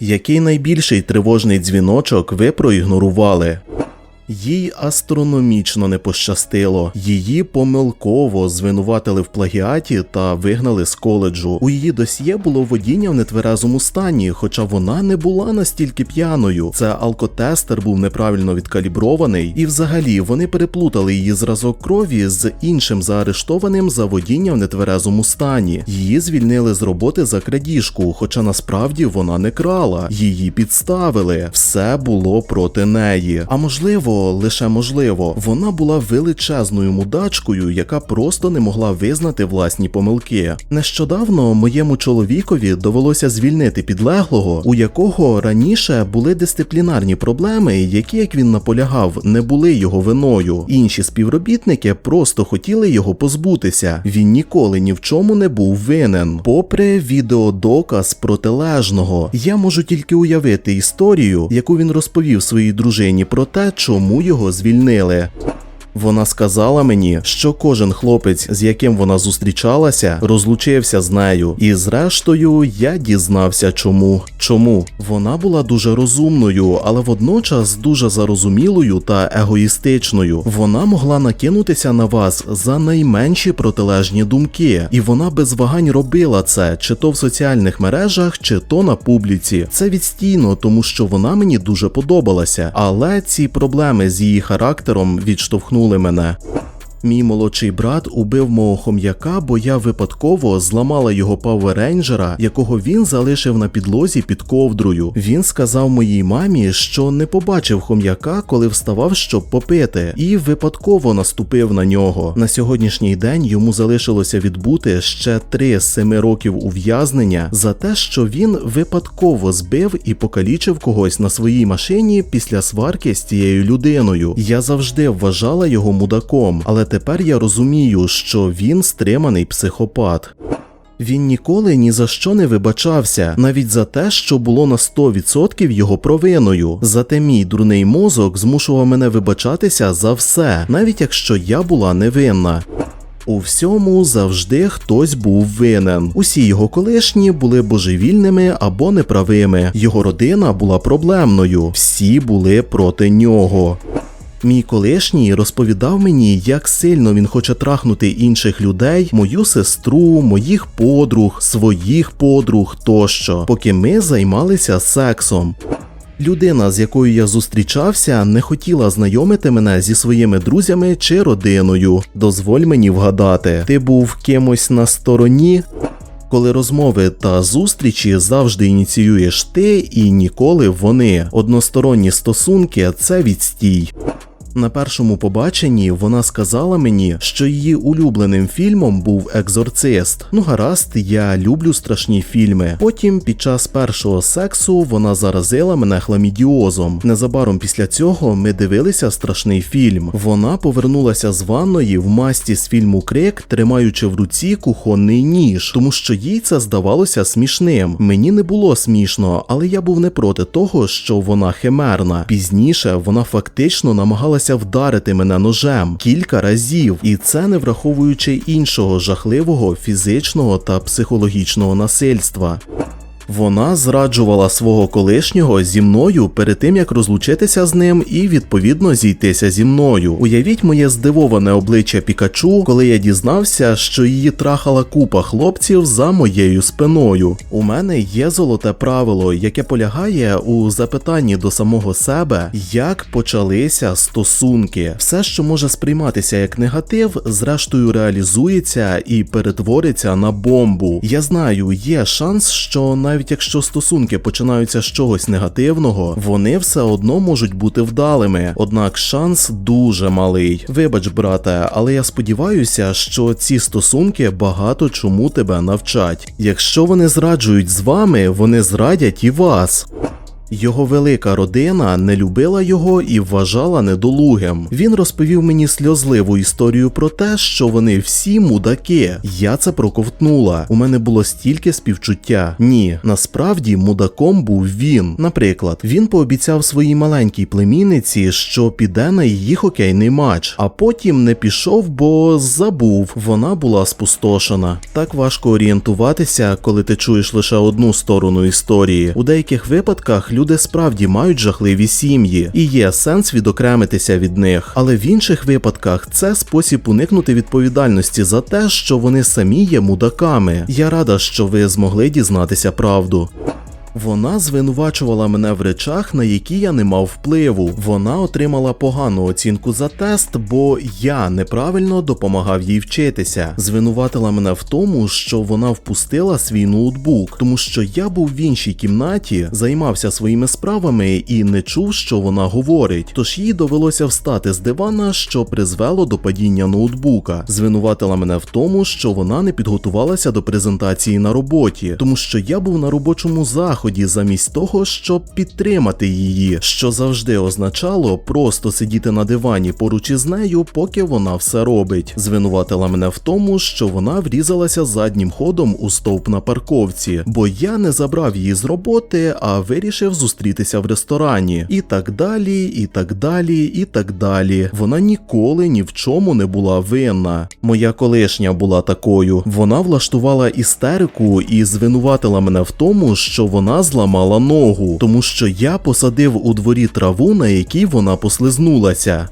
Який найбільший тривожний дзвіночок ви проігнорували? Їй астрономічно не пощастило. Її помилково звинуватили в плагіаті та вигнали з коледжу. У її досьє було водіння в нетверезому стані, хоча вона не була настільки п'яною. Це алкотестер був неправильно відкалібрований, і взагалі вони переплутали її зразок крові з іншим заарештованим за водіння в нетверезому стані. Її звільнили з роботи за крадіжку, хоча насправді вона не крала. Її підставили. Все було проти неї. А можливо, лише можливо, вона була величезною мудачкою, яка просто не могла визнати власні помилки. Нещодавно моєму чоловікові довелося звільнити підлеглого, у якого раніше були дисциплінарні проблеми, які, як він наполягав, не були його виною. Інші співробітники просто хотіли його позбутися. Він ніколи ні в чому не був винен. Попри відеодоказ протилежного, я можу тільки уявити історію, яку він розповів своїй дружині про те, чому його звільнили. Вона сказала мені, що кожен хлопець, з яким вона зустрічалася, розлучився з нею, і зрештою я дізнався, чому. Чому вона була дуже розумною, але водночас дуже зарозумілою та егоїстичною. Вона могла накинутися на вас за найменші протилежні думки, і вона без вагань робила це, чи то в соціальних мережах, чи то на публіці. Це відстійно, тому що вона мені дуже подобалася, але ці проблеми з її характером відштовхнули мене. Мій молодший брат убив мого хом'яка, бо я випадково зламала його пауеррейнджера, якого він залишив на підлозі під ковдрою. Він сказав моїй мамі, що не побачив хом'яка, коли вставав, щоб попити, і випадково наступив на нього. На сьогоднішній день йому залишилося відбути ще три з семи років ув'язнення за те, що він випадково збив і покалічив когось на своїй машині після сварки з цією людиною. Я завжди вважала його мудаком, але тепер я розумію, що він стриманий психопат. Він ніколи ні за що не вибачався, навіть за те, що було на 100% його провиною. Зате мій дурний мозок змушував мене вибачатися за все, навіть якщо я була невинна. У всьому завжди хтось був винен. Усі його колишні були божевільними або неправими. Його родина була проблемною. Всі були проти нього. Мій колишній розповідав мені, як сильно він хоче трахнути інших людей, мою сестру, моїх подруг, своїх подруг тощо, поки ми займалися сексом. Людина, з якою я зустрічався, не хотіла знайомити мене зі своїми друзями чи родиною. Дозволь мені вгадати, ти був кимось на стороні. Коли розмови та зустрічі завжди ініціюєш ти і ніколи вони. Односторонні стосунки це відстій. На першому побаченні вона сказала мені, що її улюбленим фільмом був Екзорцист. Ну гаразд, я люблю страшні фільми. Потім, під час першого сексу, вона заразила мене хламідіозом. Незабаром після цього ми дивилися страшний фільм. Вона повернулася з ванної в масті з фільму Крик, тримаючи в руці кухонний ніж, тому що їй це здавалося смішним. Мені не було смішно, але я був не проти того, що вона химерна. Пізніше вона фактично намагалася вдарити мене ножем кілька разів, і це не враховуючи іншого жахливого фізичного та психологічного насильства. Вона зраджувала свого колишнього зі мною перед тим як розлучитися з ним і відповідно зійтися зі мною. Уявіть моє здивоване обличчя Пікачу, коли я дізнався, що її трахала купа хлопців за моєю спиною. У мене є золоте правило, яке полягає у запитанні до самого себе, як почалися стосунки. Все, що може сприйматися як негатив, зрештою реалізується і перетвориться на бомбу. Я знаю, є шанс, що навіть навіть якщо стосунки починаються з чогось негативного, вони все одно можуть бути вдалими. Однак шанс дуже малий. Вибач, брате, але я сподіваюся, що ці стосунки багато чому тебе навчать. Якщо вони зраджують з вами, вони зрадять і вас. Його велика родина не любила його і вважала недолугим. Він розповів мені сльозливу історію про те, що вони всі мудаки. Я це проковтнула. У мене було стільки співчуття. Ні, насправді мудаком був він. Наприклад, він пообіцяв своїй маленькій племінниці, що піде на її хокейний матч, а потім не пішов, бо забув. Вона була спустошена. Так важко орієнтуватися, коли ти чуєш лише одну сторону історії. У деяких випадках люди справді мають жахливі сім'ї, і є сенс відокремитися від них. Але в інших випадках це спосіб уникнути відповідальності за те, що вони самі є мудаками. Я рада, що ви змогли дізнатися правду. Вона звинувачувала мене в речах, на які я не мав впливу. Вона отримала погану оцінку за тест, бо я неправильно допомагав їй вчитися. Звинуватила мене в тому, що вона впустила свій ноутбук, тому що я був в іншій кімнаті, займався своїми справами і не чув, що вона говорить. Тож їй довелося встати з дивана, що призвело до падіння ноутбука. Звинуватила мене в тому, що вона не підготувалася до презентації на роботі, тому що я був на робочому заході замість того, щоб підтримати її, що завжди означало просто сидіти на дивані поруч із нею, поки вона все робить. Звинуватила мене в тому, що вона врізалася заднім ходом у стовп на парковці, бо я не забрав її з роботи, а вирішив зустрітися в ресторані. І так далі, і так далі, і так далі. Вона ніколи ні в чому не була винна. Моя колишня була такою. Вона влаштувала істерику і звинуватила мене в тому, що вона зламала ногу, тому що я посадив у дворі траву, на якій вона послизнулася.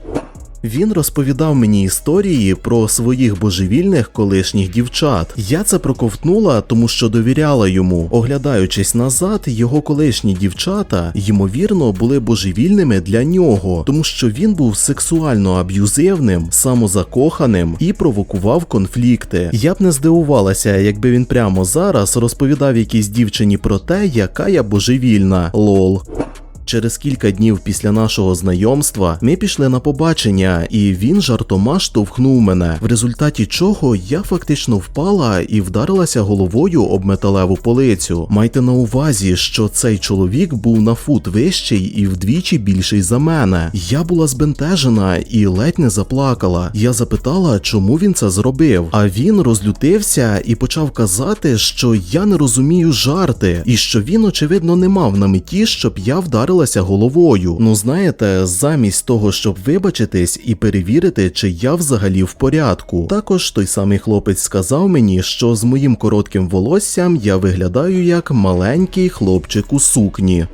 Він розповідав мені історії про своїх божевільних колишніх дівчат. Я це проковтнула, тому що довіряла йому. Оглядаючись назад, його колишні дівчата, ймовірно, були божевільними для нього, тому що він був сексуально аб'юзивним, самозакоханим і провокував конфлікти. Я б не здивувалася, якби він прямо зараз розповідав якійсь дівчині про те, яка я божевільна. Лол. Через кілька днів після нашого знайомства ми пішли на побачення, і він жартома штовхнув мене, в результаті чого я фактично впала і вдарилася головою об металеву полицю. Майте на увазі, що цей чоловік був на фут вищий і вдвічі більший за мене. Я була збентежена і ледь не заплакала. Я запитала, чому він це зробив. А він розлютився і почав казати, що я не розумію жарти, і що він, очевидно, не мав на меті, щоб я вдарила вдарилася головою. Ну знаєте, замість того, щоб вибачитись і перевірити, чи я взагалі в порядку. Також той самий хлопець сказав мені, що з моїм коротким волоссям я виглядаю як маленький хлопчик у сукні.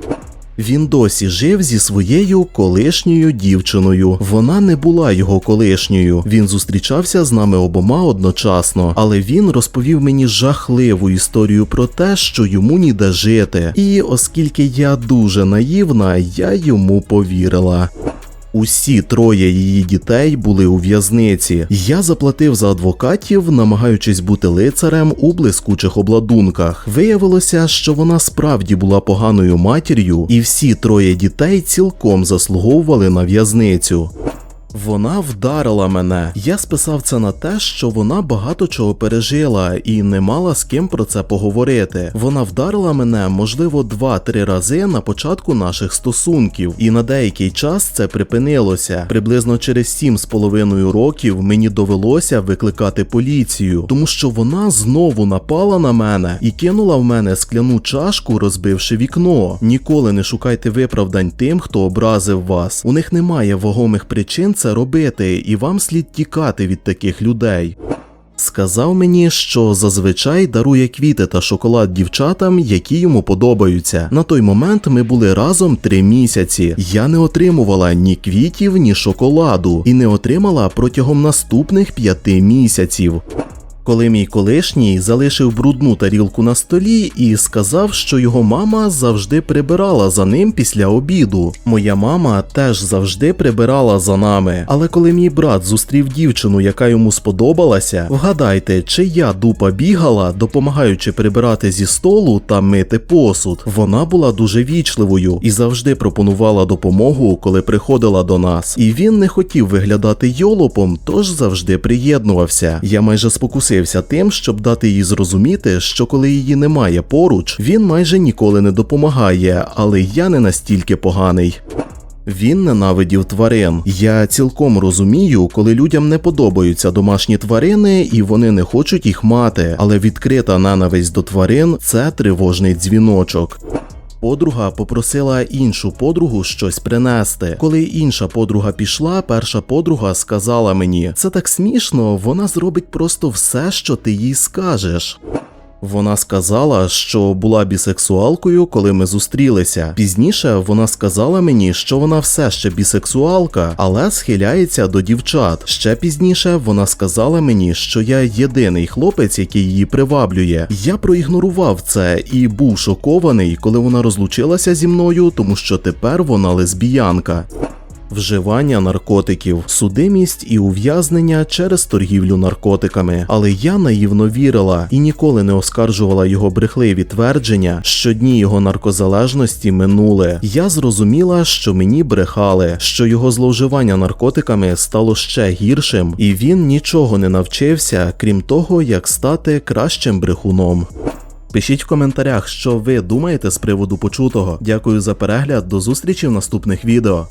Він досі жив зі своєю колишньою дівчиною. Вона не була його колишньою. Він зустрічався з нами обома одночасно, але він розповів мені жахливу історію про те, що йому ніде жити. І оскільки я дуже наївна, я йому повірила. Усі троє її дітей були у в'язниці. Я заплатив за адвокатів, намагаючись бути лицарем у блискучих обладунках. Виявилося, що вона справді була поганою матір'ю, і всі троє дітей цілком заслуговували на в'язницю. Вона вдарила мене. Я списав це на те, що вона багато чого пережила і не мала з ким про це поговорити. Вона вдарила мене, можливо, два-три рази на початку наших стосунків, і на деякий час це припинилося. Приблизно через сім з половиною років мені довелося викликати поліцію, тому що вона знову напала на мене і кинула в мене скляну чашку, розбивши вікно. Ніколи не шукайте виправдань тим, хто образив вас. У них немає вагомих причин це робити, і вам слід тікати від таких людей. Сказав мені, що зазвичай дарує квіти та шоколад дівчатам, які йому подобаються. На той момент ми були разом три місяці. Я не отримувала ні квітів, ні шоколаду, і не отримала протягом наступних п'яти місяців коли мій колишній залишив брудну тарілку на столі і сказав, що його мама завжди прибирала за ним після обіду. Моя мама теж завжди прибирала за нами. Але коли мій брат зустрів дівчину, яка йому сподобалася, вгадайте, чи я дупа бігала, допомагаючи прибирати зі столу та мити посуд. Вона була дуже вічливою і завжди пропонувала допомогу, коли приходила до нас. І він не хотів виглядати йолопом, тож завжди приєднувався. Я майже спокусив потрусився тим, щоб дати їй зрозуміти, що коли її немає поруч, він майже ніколи не допомагає, але я не настільки поганий. Він ненавидів тварин. Я цілком розумію, коли людям не подобаються домашні тварини і вони не хочуть їх мати, але відкрита ненависть до тварин це тривожний дзвіночок. Подруга попросила іншу подругу щось принести. Коли інша подруга пішла, перша подруга сказала мені: це так смішно, вона зробить просто все, що ти їй скажеш. Вона сказала, що була бісексуалкою, коли ми зустрілися. Пізніше вона сказала мені, що вона все ще бісексуалка, але схиляється до дівчат. Ще пізніше вона сказала мені, що я єдиний хлопець, який її приваблює. Я проігнорував це і був шокований, коли вона розлучилася зі мною, тому що тепер вона лесбіянка. Вживання наркотиків, судимість і ув'язнення через торгівлю наркотиками. Але я наївно вірила і ніколи не оскаржувала його брехливі твердження, що дні його наркозалежності минули. Я зрозуміла, що мені брехали, що його зловживання наркотиками стало ще гіршим, і він нічого не навчився, крім того, як стати кращим брехуном. Пишіть в коментарях, що ви думаєте з приводу почутого. Дякую за перегляд, до зустрічі в наступних відео.